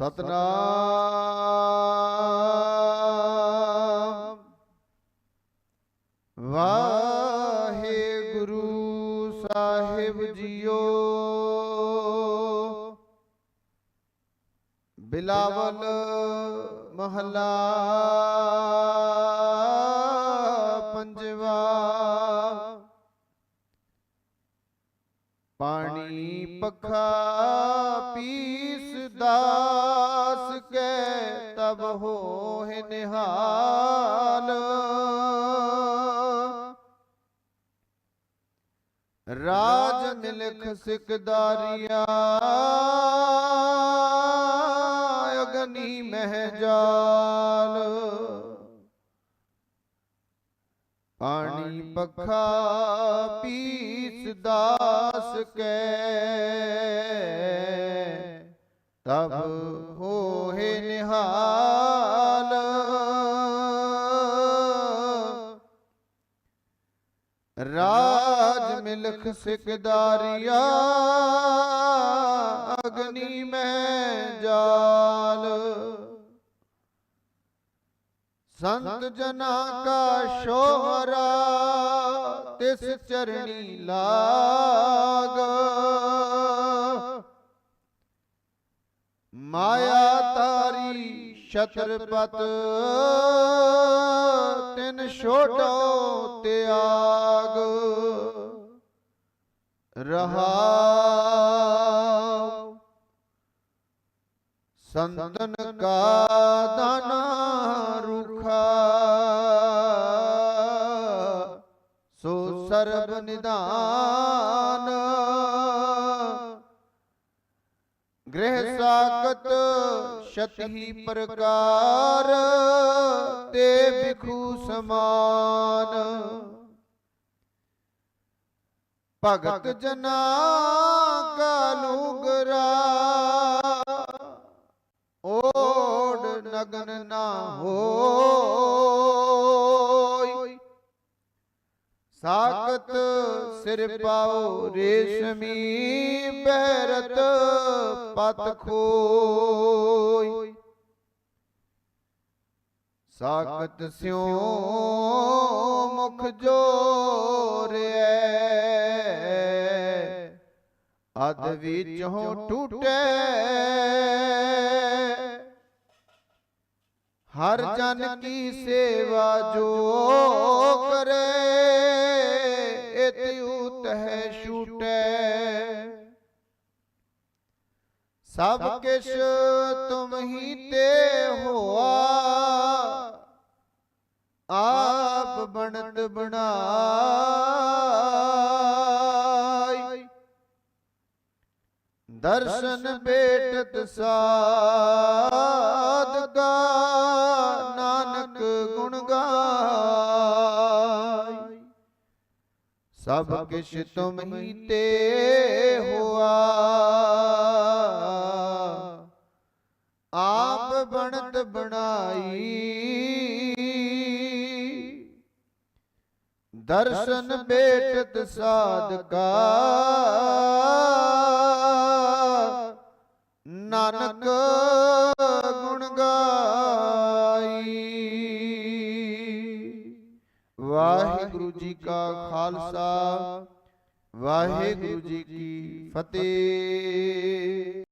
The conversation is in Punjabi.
ਸਤਨਾਮ। ਵਾਹਿਗੁਰੂ ਸਾਹਿਬ ਜੀਓ। ਬਿਲਾਵਲ ਮਹਲਾ ਪੰਜਵਾ। ਪਾਣੀ ਪਖਾ ਪੀਸਦਾ। ਹੋਹਿ ਨਿਹਾਲ। ਰਾਜ ਮਿਲਖ ਸਿਕਦਾਰੀਆ। ਅਗਨੀ ਮਹਿ ਜਾਲ। ਪਾਣੀ ਪਖਾ ਪੀਸ ਦਾਸ ਕੈ। ਤਬ ਹੋਏ ਨਿਹਾਲ। ਰਾਜ ਮਿਲਖ ਸਿਕਦਾਰੀਆ ਅਗਨੀ ਮੈਂ ਜਾਲ। ਸੰਤ ਜਨਾ ਕਾ ਸ਼ੋਹਰਾ, ਤਿਸ ਚਰਣੀ ਲਾਗ। ਮਾਇਆ ਤਾਰੀ ਛਤਰਪਤ ਤਿਨ ਛੋਟੋ ਤਿਆਗ। ਰਹਾ ਸੰਤਨ ਕਾ ਦਾਨਾ ਰੁਖਾ। ਸੋ ਸਰਬ ਨਿਦਾਨ ਗ੍ਰਹਿ ਸਾਖਤ ਸ਼ਤਹੀ ਪ੍ਰਕਾਰ ਤੇ ਬਿਖੂ ਸਮਾਨ। ਭਗਤ ਜਨਾ ਕਾ ਲੂਗਰਾ। ਓੜ ਨਗਨ ਨਾ ਹੋਈ ਸਾਖਤ ਸਿਰ ਪਾਉ ਰੇਸ਼ਮੀ ਬਹਿਰਤ ਪਤ ਖੋਈ। ਸਾਖਤ ਸਿਉ ਮੁਖ ਜੋਰਿਐ ਅਦ ਵਿੱਚੋਂ ਟੂਟੈ। ਹਰ ਜਨ ਕੀ ਸੇਵਾ ਜੋ ਕਰੇ ਸਭ ਕਿਛ ਤੁਮ ਹੀ ਤੇ ਹੋਆ। ਆਪ ਬਣਤ ਬਣਾਈ। ਦਰਸ਼ਨ ਬੇਟਤ ਸਾਧਗਾ ਨਾਨਕ ਗੁਣ ਗਾਈ। ਸਭ ਕਿਛ ਤੁਮ ਹੀ ਤੇ ਹੋਆ। ਬਣਤ ਬਣਾਈ। ਦਰਸ਼ਨ ਬੇਟਤ ਸਾਧਕਾ। ਨਾਨਕ ਗੁਣ ਗਾਈ। ਵਾਹਿਗੁਰੂ ਜੀ ਕਾ ਖਾਲਸਾ। ਵਾਹਿਗੁਰੂ ਜੀ ਕੀ ਫਤਿਹ।